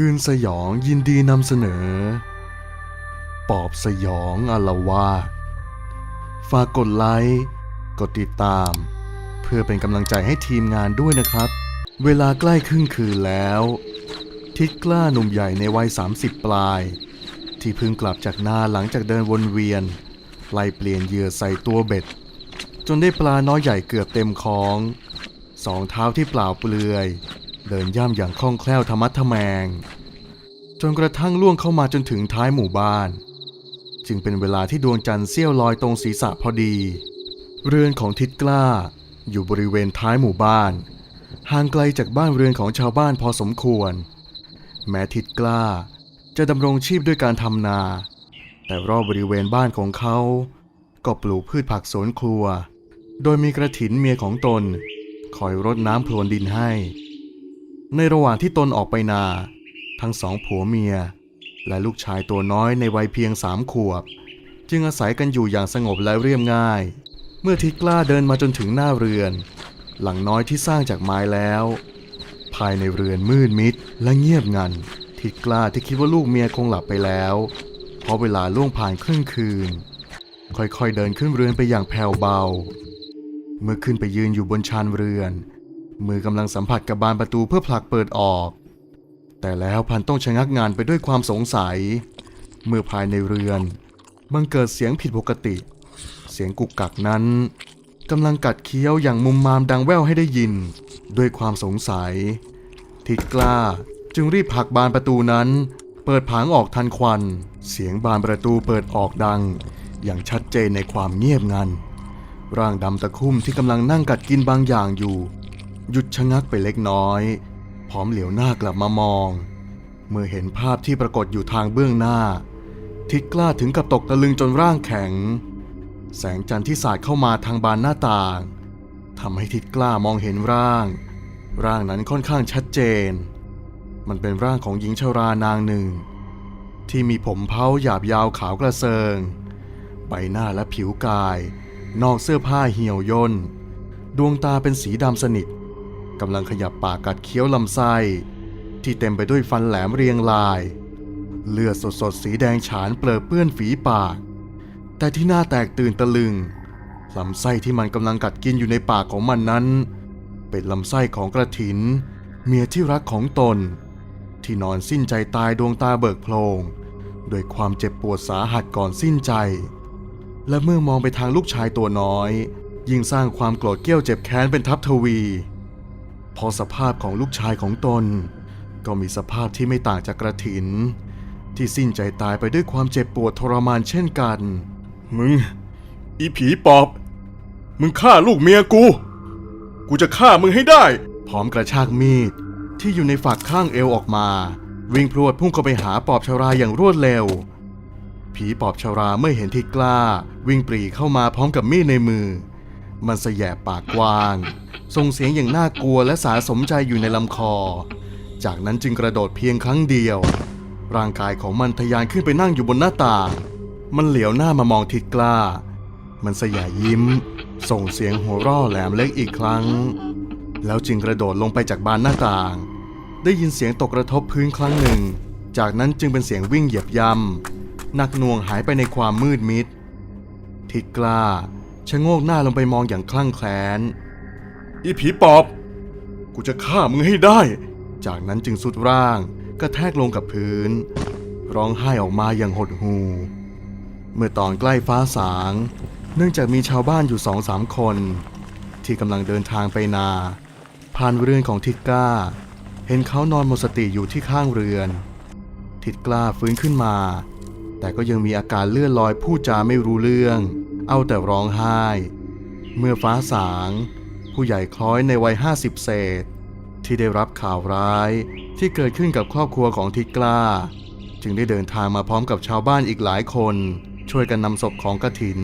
คืนสยองยินดีนำเสนอ ปอบสยองอลวาดฝากกดไลค์ กดติดตาม เพื่อเป็นกำลังใจให้ทีมงานด้วยนะครับ เวลาใกล้ครึ่งคืนแล้ว ทิดกล้าหนุ่มใหญ่ในวัย 30 ปลาย ที่เพิ่งกลับจากนาหลังจากเดินวนเวียน ไล่เปลี่ยนเหยื่อใส่ตัวเบ็ด จนได้ปลาน้อยใหญ่เกือบเต็มคลอง สองเท้าที่เปล่าเปลือย เดินย่ำอย่างคล่องแคล่วธรรมัดทะแมง จนกระทั่งล่วงเข้ามาจนถึงท้ายหมู่บ้าน จึงเป็นเวลาที่ดวงจันทร์เสี้ยวลอยตรงศีรษะพอดี เรือนของทิดกล้า อยู่บริเวณท้ายหมู่บ้าน ห่างไกลจากบ้านเรือนของชาวบ้านพอสมควร แม้ทิดกล้าจะดำรงชีพด้วยการทำนา แต่รอบบริเวณบ้านของเขา ก็ปลูกพืชผักสวนครัว โดยมีกระถินเมียของตน คอยรดน้ำพรวนดินให้ ในระหว่างที่ตนออกไปนา ทั้งสองผัวเมีย และลูกชายตัวน้อยในวัยเพียงสามขวบ จึงอาศัยกันอยู่อย่างสงบและเรียบง่าย เมื่อทิกล้าเดินมาจนถึงหน้าเรือน หลังน้อยที่สร้างจากไม้แล้ว ภายในเรือนมืดมิดและเงียบงันทิกล้าที่คิดว่าลูกเมียคงหลับไปแล้ว เพราะเวลาล่วงผ่านครึ่งคืน ค่อยๆเดินขึ้นเรือนไปอย่างแผ่วเบา เมื่อขึ้นไปยืนอยู่บนชานเรือน มือกำลังสัมผัสกับบานประตูเพื่อผลักเปิดออก แต่แล้วพันต้องชะงักงานไปด้วยความสงสัย เมื่อภายในเรือนมันเกิดเสียงผิดปกติ เสียงกุกกักนั้นกำลังกัดเคี้ยวอย่างมุมมามดังแว่วให้ได้ยิน ด้วยความสงสัย ทิดกล้าจึงรีบผลักบานประตูนั้น เปิดผางออกทันควัน เสียงบานประตูเปิดออกดัง อย่างชัดเจนในความเงียบงันร่างดำตะคุ่มที่กำลังนั่งกัดกินบางอย่างอยู่ หยุดชะงักไปเล็กน้อย พร้อมเหลียวหน้ากลับมามอง เมื่อเห็นภาพที่ปรากฏอยู่ทางเบื้องหน้า ทิดกล้าถึงกับตกตะลึงจนร่างแข็ง แสงจันทร์ที่สาดเข้ามาทางบานหน้าต่างทำให้ทิดกล้ามองเห็นร่าง ร่างนั้นค่อนข้างชัดเจน มันเป็นร่างของหญิงชรานางหนึ่ง ที่มีผมเผาหยาบยาวขาวกระเซิง ใบหน้าและผิวกาย นอกเสื้อผ้าเหี่ยวย่นดวงตาเป็นสีดำสนิท กำลังขยับปากกัดเคี้ยวลำไส้ ที่เต็มไปด้วยฟันแหลมเรียงราย เลือดสดๆสีแดงฉานเปลือเปื้อนฝีปาก แต่ที่น่าแตกตื่นตะลึงลำไส้ที่มันกำลังกัดกินอยู่ในปากของมันนั้น เป็นลำไส้ของกระถิน เมียที่รักของตน ที่นอนสิ้นใจตายดวงตาเบิกโพลงโดวยความเจ็บปวดสาหัสก่อนสิ้นใจ และเมื่อมองไปทางลูกชายตัวน้อย ยิ่งสร้างความโกรธเกี้ยวเจ็บแค้นเป็นทับทวี พอสภาพของลูกชายของตน ก็มีสภาพที่ไม่ต่างจากกระถิน ที่สิ้นใจตายไปด้วยความเจ็บปวดทรมานเช่นกัน มึง อีผีปอบ มึงฆ่าลูกเมียกู กูจะฆ่ามึงให้ได้ พร้อมกระชากมีดที่อยู่ในฝักข้างเอวออกมา วิ่งพรวดพุ่งเข้าไปหาปอบชาราอย่างรวดเร็ว ผีปอบชาราเมื่อเห็นทิดกล้า วิ่งปรีเข้ามาพร้อมกับมีดในมือ มันสแยบปากกว้าง ส่งเสียงอย่างน่ากลัวและสาสมใจอยู่ในลำคอ จากนั้นจึงกระโดดเพียงครั้งเดียว ร่างกายของมันทะยานขึ้นไปนั่งอยู่บนหน้าต่าง มันเหลียวหน้ามามองทิดกล้า มันสยายยิ้ม ส่งเสียงหัวราะแหลมเล็กอีกครั้ง แล้วจึงกระโดดลงไปจากบานหน้าต่าง ได้ยินเสียงตกกระทบพื้นครั้งหนึ่ง จากนั้นจึงเป็นเสียงวิ่งเหยียบย่ำหนักหน่วงหายไปในความมืดมิดทิดกล้า ชะโงกหน้าลงไปมองอย่างคลั่งแคลนอีผีปอบ กูจะฆ่ามึงให้ได้ จากนั้นจึงสุดร่างกระแทกลงกับพื้น ร้องไห้ออกมาอย่างหดหู่ เมื่อตอนใกล้ฟ้าสาง เนื่องจากมีชาวบ้านอยู่สองสามคน ที่กำลังเดินทางไปนา ผ่านเรือนของทิดกล้า เห็นเขานอนหมดสติอยู่ที่ข้างเรือน ทิดกล้าฟื้นขึ้นมา แต่ก็ยังมีอาการเลื่อนลอยพูดจาไม่รู้เรื่อง เอาแต่ร้องไห้ เมื่อฟ้าสาง ผู้ใหญ่คล้อยในวัยห้าสิบเศษ ที่ได้รับข่าวร้ายที่เกิดขึ้นกับครอบครัวของทิดกล้า จึงได้เดินทางมาพร้อมกับชาวบ้านอีกหลายคน ช่วยกันนำศพของกระถิน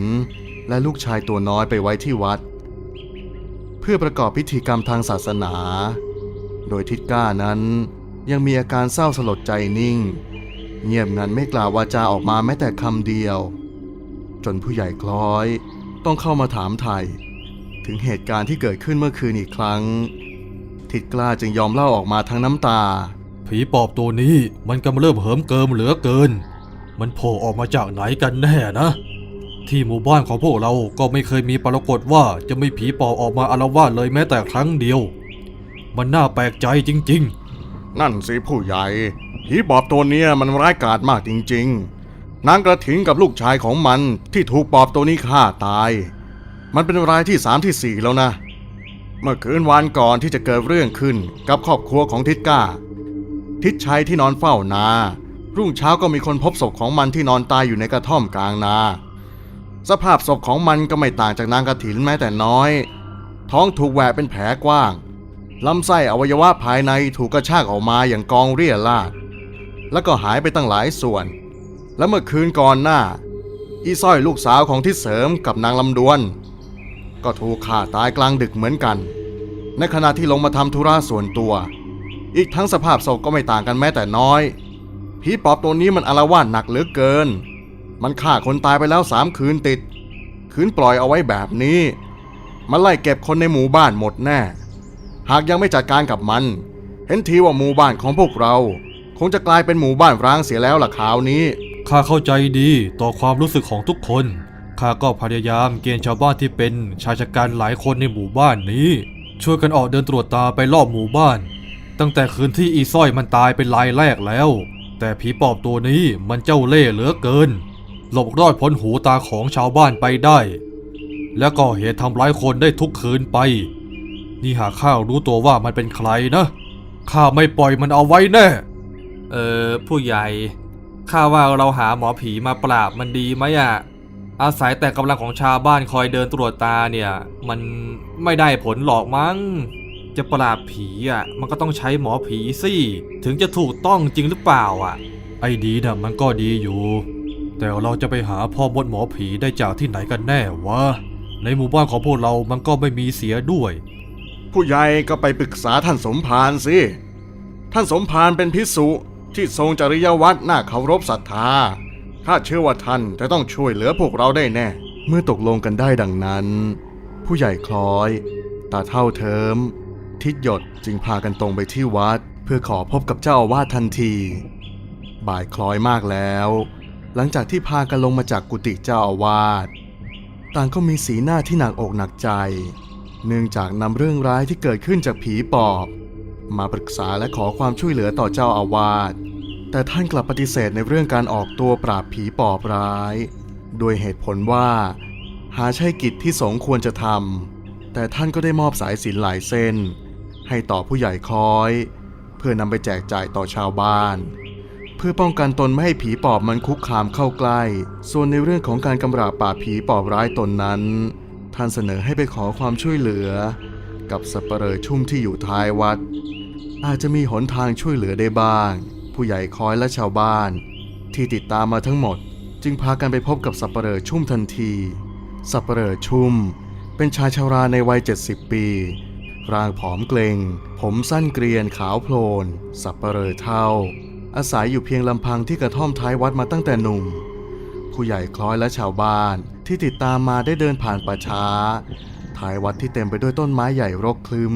และลูกชายตัวน้อยไปไว้ที่วัด เพื่อประกอบพิธีกรรมทางศาสนา โดยทิดก้านั้นยังมีอาการเศร้าสลดใจนิ่ง เงียบงันไม่กล่าววาจาออกมาแม้แต่คำเดียว จนผู้ใหญ่คล้อย ต้องเข้ามาถามไทย ถึงเหตุการณ์ที่เกิดขึ้นเมื่อคืนอีกครั้ง ทิดกล้าจึงยอมเล่าออกมาทั้งน้ำตา ผีปอบตัวนี้มันกำเริ่มเหิมเกิมเหลือเกิน มันโผล่ออกมาจากไหนกันแน่นะ ที่หมู่บ้านของพวกเราก็ไม่เคยมีปรากฏว่าจะมีผีปอบออกมาอาละวาดเลยแม้แต่ครั้งเดียว มันน่าแปลกใจจริงนั่นสิผู้ใหญ่ ผีปอบตัวเนี้ยมันร้ายกาจมากจริง ๆ นางกระถินกับลูกชายของมันที่ถูกปอบตัวนี้ฆ่าตาย มันเป็นรายที่สามที่สี่แล้วนะ เมื่อคืนวานก่อนที่จะเกิดเรื่องขึ้นกับครอบครัวของทิศก้า ทิศชัยที่นอนเฝ้านา รุ่งเช้าก็มีคนพบศพของมันที่นอนตายอยู่ในกระท่อมกลางนา สภาพศพของมันก็ไม่ต่างจากนางกระถินแม้แต่น้อย ท้องถูกแหวกเป็นแผลกว้างลำไส้อวัยวะภายในถูกกระชากออกมาอย่างกองเรี่ยราดแล้วก็หายไปตั้งหลายส่วน และเมื่อคืนก่อนหน้า อีสร้อยลูกสาวของทิศเสริมกับนางลำดวน ก็ถูกฆ่าตายกลางดึกเหมือนกัน ในขณะที่ลงมาทำธุระส่วนตัว อีกทั้งสภาพศพก็ไม่ต่างกันแม้แต่น้อยผีปอบตัวนี้มันอารวาสหนักเหลือเกิน มันฆ่าคนตายไปแล้วสามคืนติด คืนปล่อยเอาไว้แบบนี้ มันไล่เก็บคนในหมู่บ้านหมดแน่ หากยังไม่จัดการกับมัน เห็นทีว่าหมู่บ้านของพวกเรา คงจะกลายเป็นหมู่บ้านร้างเสียแล้วล่ะคราวนี้ ข้าเข้าใจดีต่อความรู้สึกของทุกคน ข้าก็พยายามเกณฑ์ชาวบ้านที่เป็นชายชะกันหลายคนในหมู่บ้านนี้ ช่วยกันออกเดินตรวจตาไปรอบหมู่บ้าน ตั้งแต่คืนที่อีสร้อยมันตายเป็นรายแรกแล้ว แต่ผีปอบตัวนี้มันเจ้าเล่ห์เหลือเกิน หลบรอดพ้นหูตาของชาวบ้านไปได้ และก็เหตุทำร้ายคนได้ทุกคืนไป นี่หากข้ารู้ตัวว่ามันเป็นใครนะข้าไม่ปล่อยมันเอาไว้แน่ เออผู้ใหญ่ ข้าว่าเราหาหมอผีมาปราบมันดีไหมอะอาศัยแต่กำลังของชาวบ้านคอยเดินตรวจตาเนี่ย มันไม่ได้ผลหรอกมั้ง จะปราบผีอะ มันก็ต้องใช้หมอผีสิถึงจะถูกต้องจริงหรือเปล่าอะ ไอ้ดีน่ะมันก็ดีอยู่ แต่เราจะไปหาพ่อมดหมอผีได้จากที่ไหนกันแน่วะในหมู่บ้านของพวกเรามันก็ไม่มีเสียด้วย ผู้ใหญ่ก็ไปปรึกษาท่านสมภารสิท่านสมภารเป็นพิสุ ที่ทรงจริยวัตรน่าเคารพศรัทธาข้าเชื่อว่าท่านจะต้องช่วยเหลือพวกเราได้แน่ เมื่อตกลงกันได้ดังนั้น ผู้ใหญ่คล้อย ตาเท่าเทิม ทิศหยดจึงพากันตรงไปที่วัด เพื่อขอพบกับเจ้าอาวาสทันที บ่ายคล้อยมากแล้ว หลังจากที่พากันลงมาจากกุฏิเจ้าอาวาสต่างก็มีสีหน้าที่หนักอกหนักใจ เนื่องจากนำเรื่องร้ายที่เกิดขึ้นจากผีปอบ มาปรึกษาและขอความช่วยเหลือต่อเจ้าอาวาส แต่ท่านกลับปฏิเสธในเรื่องการออกตัวปราบผีปอบร้าย โดยเหตุผลว่า หาใช่กิจที่สงควรจะทำแต่ท่านก็ได้มอบสายสินหลายเส้น ให้ต่อผู้ใหญ่คอย เพื่อนำไปแจกจ่ายต่อชาวบ้าน เพื่อป้องกันตนไม่ให้ผีปอบมันคุกคามเข้าใกล้ ส่วนในเรื่องของการกำราบปราบผีปอบร้ายตนนั้น ท่านเสนอให้ไปขอความช่วยเหลือ กับสัปเหร่อชุ่มที่อยู่ท้ายวัด อาจจะมีหนทางช่วยเหลือได้บ้าง ผู้ใหญ่คอยและชาวบ้าน ที่ติดตามมาทั้งหมด จึงพากันไปพบกับสับปเหร่อชุ่มทันที สับปเหร่อชุ่ม เป็นชายชาราในวัย 70 ปี ร่างผอมเกรงผมสั้นเกรียนขาวโพลน สับปเหร่อเท่า อาศัยอยู่เพียงลำพังที่กระท่อมท้ายวัดมาตั้งแต่หนุ่ม ผู้ใหญ่คล้อยและชาวบ้านที่ติดตามมาได้เดินผ่านป่าช้าท้ายวัดที่เต็มไปด้วยต้นไม้ใหญ่รกคลึ้ม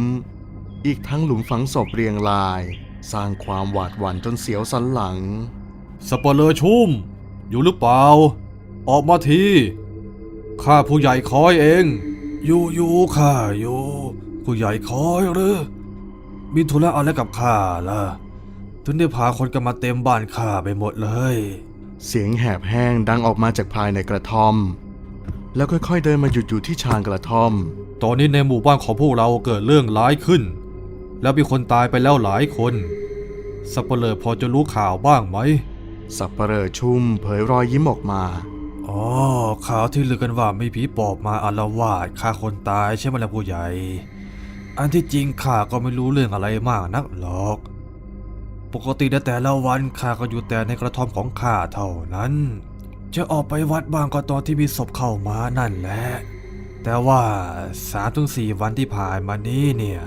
อีกทั้งหลุมฝังศพเรียงราย สร้างความหวาดหวั่นจนเสียวสันหลัง สปเหรอชุ่ม อยู่หรือเปล่า ออกมาทีข้าผู้ใหญ่คอยเอง อยู่อยู่ข้าอยู่ ผู้ใหญ่คอยหรือมีธุระอะไรกับข้าล่ะถึงได้พาคนกันมาเต็มบ้านข้าไปหมดเลย เสียงแหบแห้งดังออกมาจากภายในกระท่อม แล้วค่อยๆเดินมาหยุดอยู่ที่ชานกระท่อม ตอนนี้ในหมู่บ้านของพวกเราเกิดเรื่องร้ายขึ้น แล้วมีคนตายไปแล้วหลายคน สัปเหร่อพอจะรู้ข่าวบ้างไหม สับปเหร่อชุ่มเผยรอยยิ้มออกมา อ๋อข่าวที่ลือกันว่ามีผีปอบมาอาละวาดฆ่าคนตายใช่ไหมล่ะผู้ใหญ่ อันที่จริงข้าก็ไม่รู้เรื่องอะไรมากนักหรอก ปกติในแต่ละวันข้าก็อยู่แต่ในกระท่อมของข้าเท่านั้น จะออกไปวัดบ้างก็ตอนที่มีศพเข้ามานั่นแหละ แต่ว่าสามถึงสี่วันที่ผ่านมานี้เนี่ย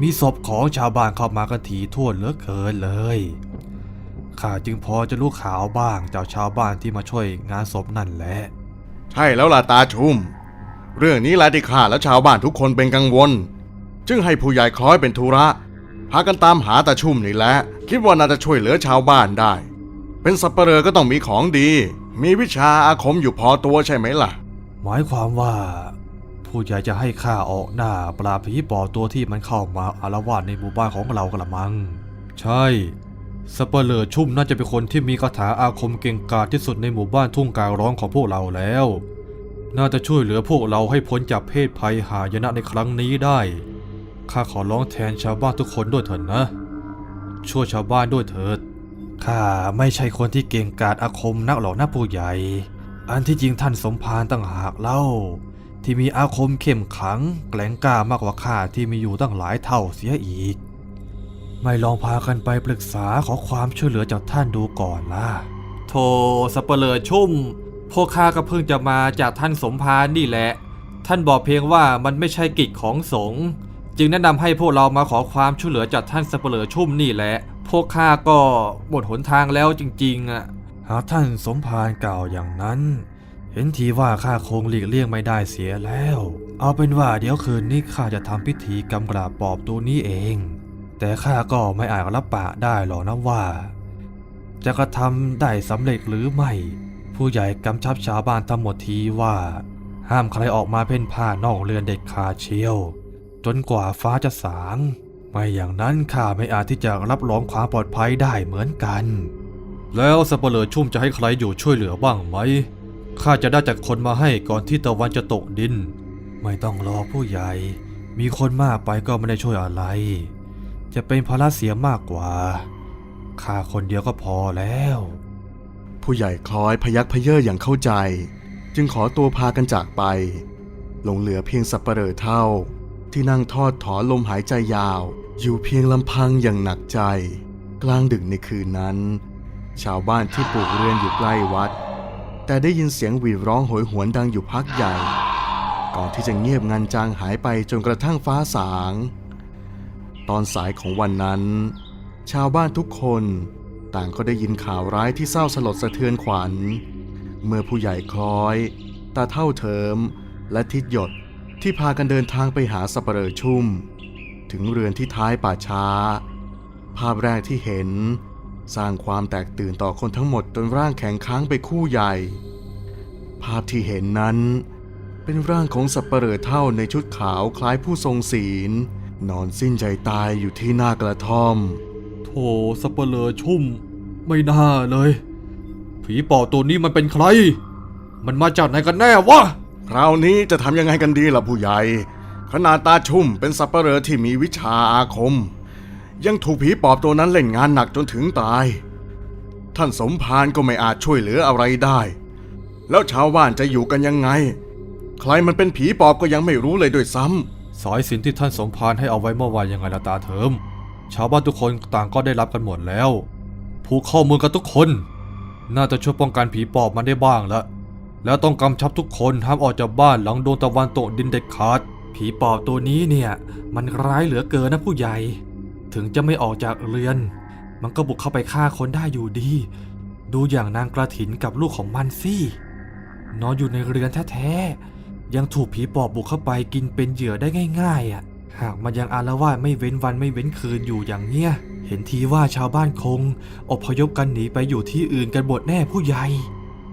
มีศพของชาวบ้านเข้ามากันถี่ทั่วเหลือเกินเลยข้าจึงพอจะรู้ข่าวบ้างจากชาวบ้านที่มาช่วยงานศพนั่นแหละ ใช่แล้วล่ะตาชุ่มเรื่องนี้แหละที่ข้าและชาวบ้านทุกคนเป็นกังวล จึงให้ผู้ใหญ่คล้อยเป็นธุระพพากันตามหาตาชุ่มนี่แหละ คิดว่าน่าจะช่วยเหลือชาวบ้านได้ เป็นสับเปลอก็ต้องมีของดี มีวิชาอาคมอยู่พอตัวใช่ไหมล่ะ หมายความว่า ผู้ใหญ่จะให้ข้าออกหน้าปราบผีปอบตัวที่มันเข้ามาอารวาสในหมู่บ้านของเรากระมัง ใช่สเปเหร่อชุ่มน่าจะเป็นคนที่มีคาถาอาคมเก่งกาจที่สุดในหมู่บ้านทุ่งกางร้องของพวกเราแล้ว น่าจะช่วยเหลือพวกเราให้พ้นจากเพศภัยหายนะในครั้งนี้ได้ ข้าขอร้องแทนชาวบ้านทุกคนด้วยเถิดนะ ช่วยชาวบ้านด้วยเถิด ข้าไม่ใช่คนที่เก่งกาจอาคมนักหรอกนะผู้ใหญ่ อันที่จริงท่านสมภารตั้งหากเล่า ที่มีอาคมเข้มขลังแกล่งกล้ามากกว่าข้าที่มีอยู่ตั้งหลายเท่าเสียอีก ไม่ลองพากันไปปรึกษาขอความช่วยเหลือจากท่านดูก่อนล่ะโธ่สเปเหร่อชุ่ม พวกข้าก็เพิ่งจะมาจากท่านสมภารนี่แหละ ท่านบอกเพียงว่ามันไม่ใช่กิจของสงฆ์จึงแนะนำให้พวกเรามาขอความช่วยเหลือจากท่านสเปเหร่อชุ่มนี่แหละ พวกข้าก็หมดหนทางแล้วจริงๆอะ หากท่านสมภารกล่าวอย่างนั้น เห็นทีว่าข้าคงหลีกเลี่ยงไม่ได้เสียแล้ว เอาเป็นว่าเดี๋ยวคืนนี้ข้าจะทำพิธีกำกราบปอบตัวนี้เอง แต่ข้าก็ไม่อาจรับปากได้หรอกนะว่า จะกระทำได้สำเร็จหรือไม่ ผู้ใหญ่กำชับชาวบ้านทั้งหมดทีว่า ห้ามใครออกมาเพ่นพ่านนอกเรือนเด็ดขาเชียว จนกว่าฟ้าจะสาง ไม่อย่างนั้นข้าไม่อาจที่จะรับรองความปลอดภัยได้เหมือนกัน แล้วสเปเหร่อชุ่มจะให้ใครอยู่ช่วยเหลือบ้างไหม ข้าจะได้จัดคนมาให้ก่อนที่ตะวันจะตกดิน ไม่ต้องรอผู้ใหญ่ มีคนมากไปก็ไม่ได้ช่วยอะไร จะเป็นภาระเสียมากกว่า ข้าคนเดียวก็พอแล้ว ผู้ใหญ่คล้อยพยักพเยออย่างเข้าใจ จึงขอตัวพากันจากไป หลงเหลือเพียงสับเปลอเท่า ที่นั่งทอดถอนลมหายใจยาว อยู่เพียงลำพังอย่างหนักใจ กลางดึกในคืนนั้น ชาวบ้านที่ปลูกเรือนอยู่ใกล้วัด แต่ได้ยินเสียงหวีดร้องโหยหวนดังอยู่พักใหญ่ ก่อนที่จะเงียบงันจางหายไปจนกระทั่งฟ้าสาง ตอนสายของวันนั้น ชาวบ้านทุกคนต่างก็ได้ยินข่าวร้ายที่เศร้าสลดสะเทือนขวัญ เมื่อผู้ใหญ่คล้อย ตาเท่าเทิม และทิดหยดที่พากันเดินทางไปหาสเปเหรอชุ่ม ถึงเรือนที่ท้ายป่าช้า ภาพแรกที่เห็น สร้างความแตกตื่นต่อคนทั้งหมดจนร่างแข็งค้างไปคู่ใหญ่ ภาพที่เห็นนั้น เป็นร่างของสับเปลอเท่าในชุดขาวคล้ายผู้ทรงศีล นอนสิ้นใจตายอยู่ที่หน้ากระท่อมโธ่สเปเหร่อชุ่ม ไม่น่าเลย ผีปอบตัวนี้มันเป็นใคร มันมาจากไหนกันแน่วะคราวนี้จะทำยังไงกันดีล่ะผู้ใหญ่ ขนาดตาชุ่มเป็นสับเปลอที่มีวิชาอาคม ยังถูกผีปอบตัวนั้นเล่นงานหนักจนถึงตาย ท่านสมภารก็ไม่อาจช่วยเหลืออะไรได้ แล้วชาวบ้านจะอยู่กันยังไง ใครมันเป็นผีปอบก็ยังไม่รู้เลยด้วยซ้ำสายสินที่ท่านสมภารให้เอาไว้เมื่อวานยังไงละตาเถิม ชาวบ้านทุกคนต่างก็ได้รับกันหมดแล้ว ผูกข้อมือกันทุกคน น่าจะช่วยป้องกันผีปอบมันได้บ้างละ แล้วต้องกำชับทุกคนห้ามออกจากบ้านหลังดวงตะวันตกดินเด็ดขาด ผีปอบตัวนี้เนี่ย มันร้ายเหลือเกินนะผู้ใหญ่ ถึงจะไม่ออกจากเรือน มันก็บุกเข้าไปฆ่าคนได้อยู่ดี ดูอย่างนางกระถินกับลูกของมันสินอนอยู่ในเรือนแท้ๆ ยังถูกผีปอบบุกเข้าไปกินเป็นเหยื่อได้ง่ายๆอะ หากมันยังอารวาสไม่เว้นวันไม่เว้นคืนอยู่อย่างเนี้ย เห็นทีว่าชาวบ้านคง อพยพกันหนีไปอยู่ที่อื่นกันหมดแน่ผู้ใหญ่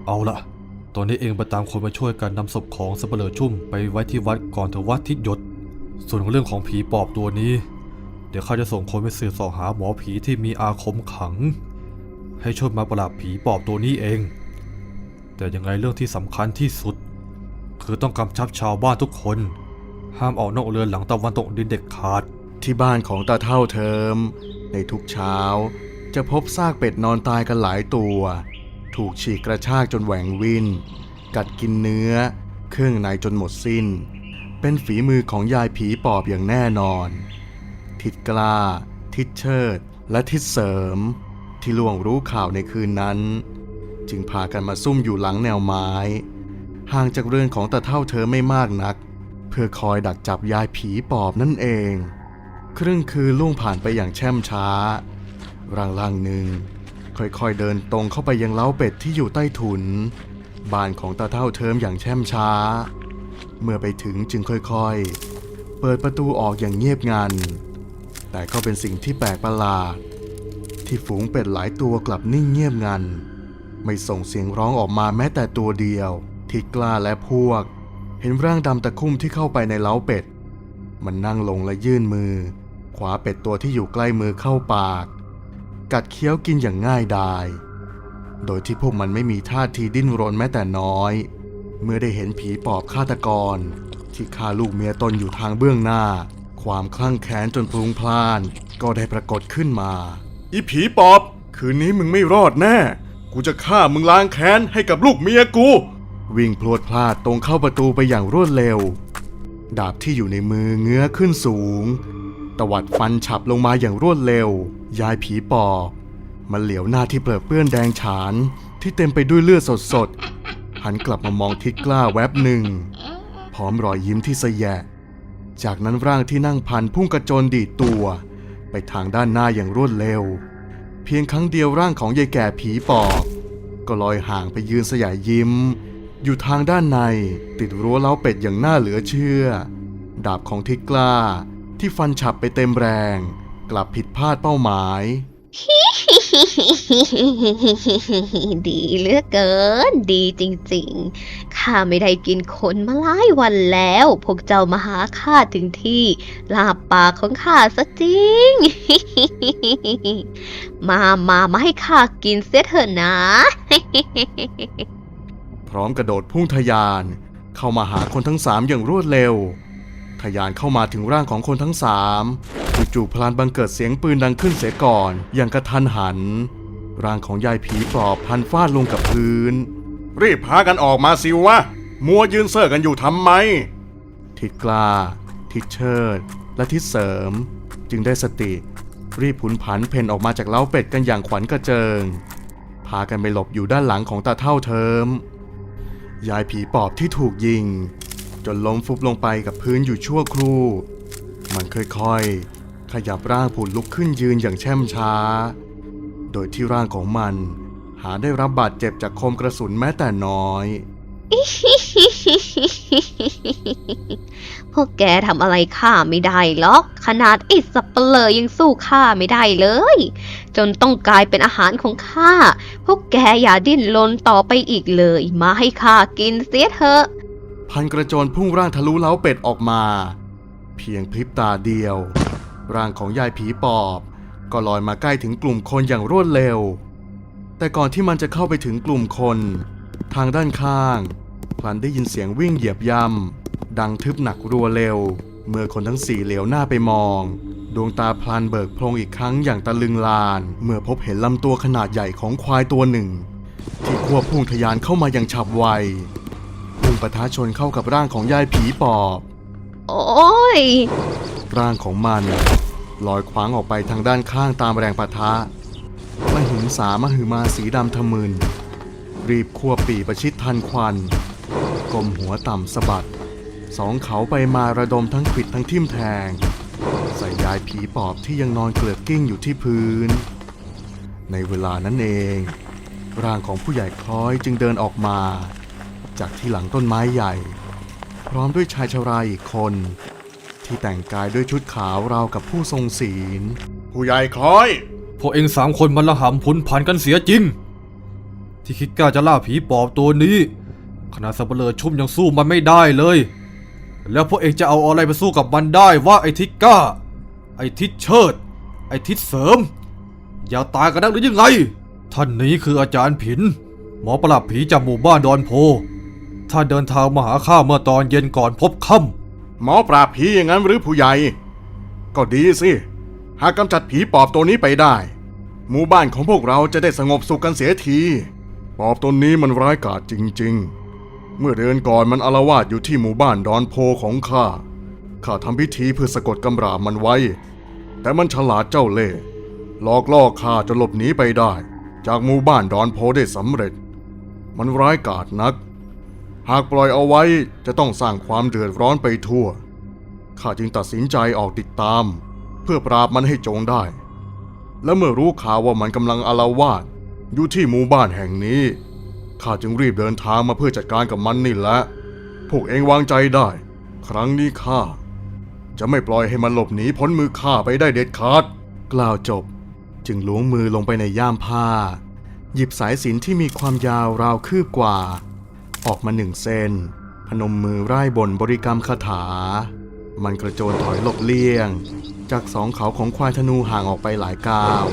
เอาละตอนนี้เองไปตามคนมาช่วยกันนำศพของสเปเหร่อชุ่มไปไว้ที่วัดก่อนเถอะวัดทิศยศ ส่วนเรื่องของผีปอบตัวนี้ เดี๋ยวข้าจะส่งคนไปสืบสอหาหมอผีที่มีอาคมขัง ให้ช่วยมาปราบผีปอบตัวนี้เอง แต่ยังไงเรื่องที่สำคัญที่สุด คือต้องกำชับชาวบ้านทุกคน ห้ามออกนอกเรือนหลังตะวันตกดินเด็ดขาด ที่บ้านของตาเท่าเทิม ในทุกเช้า จะพบซากเป็ดนอนตายกันหลายตัว ถูกฉีกกระชากจนแหว่งวินกัดกินเนื้อ เครื่องในจนหมดสิ้น เป็นฝีมือของยายผีปอบอย่างแน่นอน ทิดกล้า ทิดเชิด และทิดเสริม ที่ล่วงรู้ข่าวในคืนนั้น จึงพากันมาซุ่มอยู่หลังแนวไม้ ห่างจากเรือนของตาเท่าเธอไม่มากนัก เพื่อคอยดักจับยายผีปอบนั่นเอง ครึ่งคืนล่วงผ่านไปอย่างแช่มช้าร่างล่างหนึ่งค่อยๆเดินตรงเข้าไปยังเล้าเป็ดที่อยู่ใต้ถุน บ้านของตาเท่าเทิมอย่างแช่มช้า เมื่อไปถึงจึงค่อยๆ เปิดประตูออกอย่างเงียบงัน แต่ก็เป็นสิ่งที่แปลกประหลาด ที่ฝูงเป็ดหลายตัวกลับนิ่งเงียบงัน ไม่ส่งเสียงร้องออกมาแม้แต่ตัวเดียวทิกล้าและพวก เห็นร่างดำตะคุ่มที่เข้าไปในเล้าเป็ด มันนั่งลงและยื่นมือขวาเป็ดตัวที่อยู่ใกล้มือเข้าปาก กัดเคี้ยวกินอย่างง่ายดาย โดยที่พวกมันไม่มีท่าทีดิ้นรนแม้แต่น้อย เมื่อได้เห็นผีปอบฆาตกร ที่ฆ่าลูกเมียตนอยู่ทางเบื้องหน้า ความคลั่งแค้นจนพลุงพล่านก็ได้ปรากฏขึ้นมา อีผีปอบ คืนนี้มึงไม่รอดแน่ กูจะฆ่ามึงล้างแค้นให้กับลูกเมียกู วิ่งพลวดพลาดตรงเข้าประตูไปอย่างรวดเร็ว ดาบที่อยู่ในมือเงื้อขึ้นสูง ตวัดฟันฉับลงมาอย่างรวดเร็ว ยายผีปอบมันเหลียวหน้าที่เปรอะเปื้อนแดงฉาน ที่เต็มไปด้วยเลือดสดๆหันกลับมามองทิดกล้าแวบหนึ่ง พร้อมรอยยิ้มที่สแยะ จากนั้นร่างที่นั่งพันพุ่งกระโจนดีดตัว ไปทางด้านหน้าอย่างรวดเร็ว เพียงครั้งเดียวร่างของยายแก่ผีปอบ ก็ลอยห่างไปยืนสยายยิ้ม อยู่ทางด้านในติดรั้วเล้าเป็ดอย่างน่าเหลือเชื่อ ดาบของทิกล้าที่ฟันฉับไปเต็มแรง กลับผิดพลาดเป้าหมาย ดีเหลือเกิน ดีจริงๆ ข้าไม่ได้กินคนมาหลายวันแล้ว พวกเจ้ามาหาข้าถึงที่ ลาบปากของข้าซะจริง มามามาให้ข้ากินเสียเถอะนะ พร้อมกระโดดพุ่งทะยาน เข้ามาหาคนทั้งสามอย่างรวดเร็ว ทะยานเข้ามาถึงร่างของคนทั้งสามจู่ๆพลานบังเกิดเสียงปืนดังขึ้นเสียก่อน อย่างกระทันหัน ร่างของยายผีปอบพลันฟาดลงกับพื้น รีบพากันออกมาสิวะ มัวยืนเซ่อกันอยู่ทำไม ทิดกล้า ทิดเชิด และทิดเสริม จึงได้สติ รีบผุนผันเพ่นออกมาจากเล้าเป็ดกันอย่างขวัญกระเจิง พากันไปหลบอยู่ด้านหลังของตาเท่าเทิมยายผีปอบที่ถูกยิง จนล้มฟุบลงไปกับพื้นอยู่ชั่วครู่ มันค่อยๆ ขยับร่างผุนลุกขึ้นยืนอย่างแช่มช้า โดยที่ร่างของมัน หาได้รับบาดเจ็บจากคมกระสุนแม้แต่น้อย พวกแกทำอะไรข้าไม่ได้หรอก ขนาดไอ้สับเปลยังสู้ข้าไม่ได้เลย จนต้องกลายเป็นอาหารของข้า พวกแกอย่าดิ้นรนต่อไปอีกเลย มาให้ข้ากินเสียเถอะ พันกระโจนพุ่งร่างทะลุเล้าเป็ดออกมา เพียงพริบตาเดียว ร่างของยายผีปอบ ก็ลอยมาใกล้ถึงกลุ่มคนอย่างรวดเร็ว แต่ก่อนที่มันจะเข้าไปถึงกลุ่มคน ทางด้านข้างพลันได้ยินเสียงวิ่งเหยียบย่ำดังทึบหนักรัวเร็ว เมื่อคนทั้งสี่เหลียวหน้าไปมอง ดวงตาพลันเบิกโพลงอีกครั้งอย่างตะลึงลาน เมื่อพบเห็นลำตัวขนาดใหญ่ของควายตัวหนึ่ง ที่ควบพุ่งทะยานเข้ามาอย่างฉับไว พุ่งปะทะชนเข้ากับร่างของยายผีปอบ โอ้ย ร่างของมันลอยขวางออกไปทางด้านข้างตามแรงปะทะมหิงสามหือมาสีดำทะมึน รีบควบปีประชิดทันควันกลมหัวต่ำสะบัด สองเขาไปมาระดมทั้งขวิดทั้งทิ่มแทง ใส่ยายผีปอบที่ยังนอนเกลือกกิ้งอยู่ที่พื้น ในเวลานั้นเอง ร่างของผู้ใหญ่คล้อยจึงเดินออกมา จากที่หลังต้นไม้ใหญ่ พร้อมด้วยชายชราอีกคน ที่แต่งกายด้วยชุดขาวราวกับผู้ทรงศีล ผู้ใหญ่คล้อย พวกเองสามคนมันละหำพุนผันกันเสียจริง ที่คิดกล้าจะล่าผีปอบตัวนี้ ขนาดสับเปลือชุ่มยังสู้มันไม่ได้เลย แล้วพวกเองจะเอาอะไรไปสู้กับมันได้ว่าไอ้ทิศกล้า ไอ้ทิศเชิด ไอ้ทิศเสริม อย่าตายกันนักหรือยังไง ท่านนี้คืออาจารย์ผิน หมอปราบผีจากหมู่บ้านดอนโพ ท่านเดินทางมาหาข้าเมื่อตอนเย็นก่อนพบค่ำหมอปราบผีอย่างนั้นหรือผู้ใหญ่ ก็ดีสิ หากกำจัดผีปอบตัวนี้ไปได้ หมู่บ้านของพวกเราจะได้สงบสุขกันเสียที ปอบตัวนี้มันร้ายกาจจริง ๆ เมื่อเดือนก่อนมันอาละวาดอยู่ที่หมู่บ้านดอนโพของข้า ข้าทำพิธีเพื่อสะกดกำราบมันไว้ แต่มันฉลาดเจ้าเล่ห์หลอกล่อข้าจนหลบหนีไปได้ จากหมู่บ้านดอนโพได้สำเร็จ มันร้ายกาจนัก หากปล่อยเอาไว้จะต้องสร้างความเดือดร้อนไปทั่ว ข้าจึงตัดสินใจออกติดตาม เพื่อปราบมันให้จงได้ และเมื่อรู้ข่าวว่ามันกำลังอาละวาดอยู่ที่หมู่บ้านแห่งนี้ ข้าจึงรีบเดินทางมาเพื่อจัดการกับมันนี่แหละ พวกเองวางใจได้ ครั้งนี้ข้าจะไม่ปล่อยให้มันหลบหนีพ้นมือข้าไปได้เด็ดขาด กล่าวจบ จึงล้วงมือลงไปในย่ามผ้า หยิบสายสินที่มีความยาวราวคืบกว่า ออกมาหนึ่งเส้นพนมมือไร่ายบนบริกรรมคาถา มันกระโจนถอยหลบเลี่ยง จากสองเขาของควายธนูห่างออกไปหลายก้าว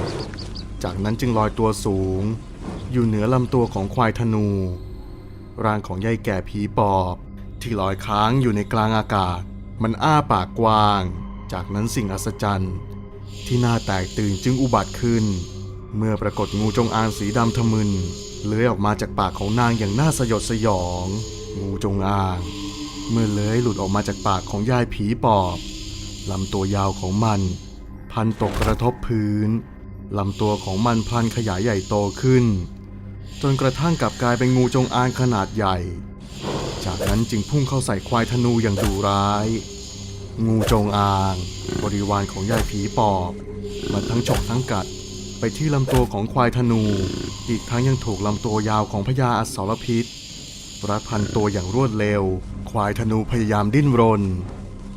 จากนั้นจึงลอยตัวสูง อยู่เหนือลำตัวของควายธนู ร่างของยายแก่ผีปอบ ที่ลอยค้างอยู่ในกลางอากาศ มันอ้าปากกว้าง จากนั้นสิ่งอัศจรรย์ ที่น่าแตกตื่นจึงอุบัติขึ้น เมื่อปรากฏงูจงอางสีดำทะมึน เลื้อยออกมาจากปากของนางอย่างน่าสยดสยอง งูจงอาง เมื่อเลื้อยหลุดออกมาจากปากของยายผีปอบลำตัวยาวของมัน พันตกกระทบพื้นลำตัวของมันพลันขยายใหญ่โตขึ้น จนกระทั่งกลับกลายเป็นงูจงอางขนาดใหญ่ จากนั้นจึงพุ่งเข้าใส่ควายธนูอย่างดุร้าย งูจงอาง บริวารของยายผีปอบ มันทั้งฉกทั้งกัด ไปที่ลำตัวของควายธนู อีกทั้งยังถูกลำตัวยาวของพญาอสรพิษรัดพันตัวอย่างรวดเร็ว ควายธนูพยายามดิ้นรน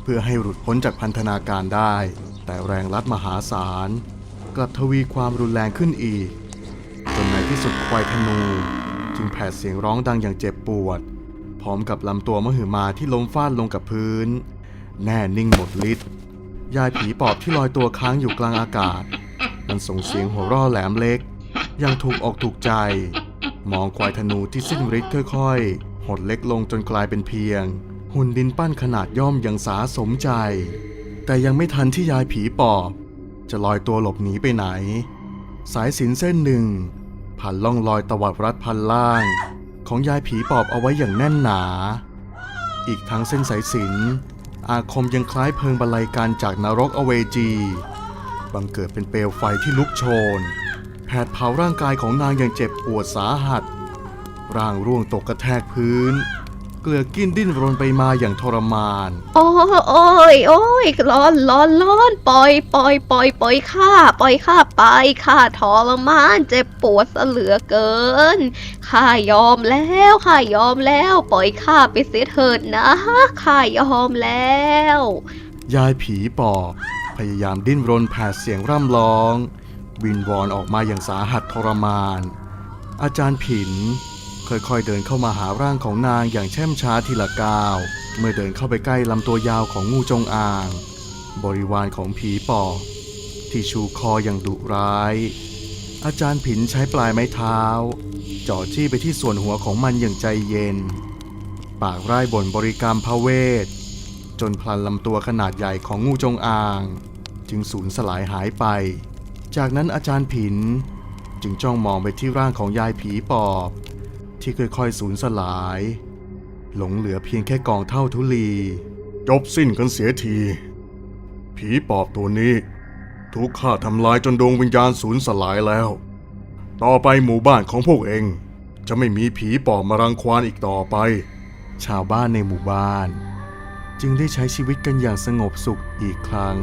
เพื่อให้หลุดพ้นจากพันธนาการได้ แต่แรงลัดมหาศาล กลับทวีความรุนแรงขึ้นอีกจนในที่สุดควายธนู จึงแผดเสียงร้องดังอย่างเจ็บปวด พร้อมกับลำตัวมหึมาที่ล้มฟาดลงกับพื้น แน่นิ่งหมดฤทธิ์ยายผีปอบที่ลอยตัวค้างอยู่กลางอากาศ มันส่งเสียงหัวเร่อแหลมเล็กยังถูกออกถูกใจ มองควายธนูที่สิ้นฤทธิ์ค่อยๆ หดเล็กลงจนกลายเป็นเพียง หุ่นดินปั้นขนาดย่อมอย่างสาสมใจ แต่ยังไม่ทันที่ยายผีปอบ จะลอยตัวหลบหนีไปไหน สายสินเส้นหนึ่งผ่านล่องลอยตวัดรัดพันล่าง ของยายผีปอบเอาไว้อย่างแน่นหนา อีกทั้งเส้นสายสินอาคมยังคล้ายเพลิงบรรลัยการจากนรกอเวจี บังเกิดเป็นเปลวไฟที่ลุกโชนแผดเผาร่างกายของนางอย่างเจ็บปวดสาหัส ร่างร่วงตกกระแทกพื้น เกลือกกิ้นดิ้นรนไปมาอย่างทรมาน โอ้โอ้ยโอ้ยร้อนร้อนร้อนปล่อยปล่อยปล่อยปล่อยข้าปล่อยข้าไปข้าทรมาน เจ็บปวดซะเหลือเกินข้ายอมแล้วข้ายอมแล้ว ปล่อยข้าไปเสียเถิดนะข้ายอมแล้ว ยายผีปอบ พยายามดิ้นรนแผดเสียงร่ำร้อง วินวอนออกมาอย่างสาหัสทรมาน อาจารย์ผินค่อยๆเดินเข้ามาหาร่างของนางอย่างแช่มช้าทีละก้าว เมื่อเดินเข้าไปใกล้ลำตัวยาวของงูจงอาง บริวารของผีปอบที่ชูคออย่างดุร้าย อาจารย์ผินใช้ปลายไม้เท้าจ่อจี้ไปที่ส่วนหัวของมันอย่างใจเย็น ปากไร่ายบ่นบริกรรมพระเวท จนพลันลำตัวขนาดใหญ่ของงูจงอาง จึงสูญสลายหายไป จากนั้นอาจารย์ผินจึงจ้องมองไปที่ร่างของยายผีปอบ ที่ค่อยๆสูญสลาย หลงเหลือเพียงแค่กองเท่าทุลี จบสิ้นกันเสียที ผีปอบตัวนี้ ถูกข้าทำลายจนดวงวิญญาณสูญสลายแล้ว ต่อไปหมู่บ้านของพวกเองจะไม่มีผีปอบมารังควานอีกต่อไป ชาวบ้านในหมู่บ้าน จึงได้ใช้ชีวิตกันอย่างสงบสุขอีกครั้ง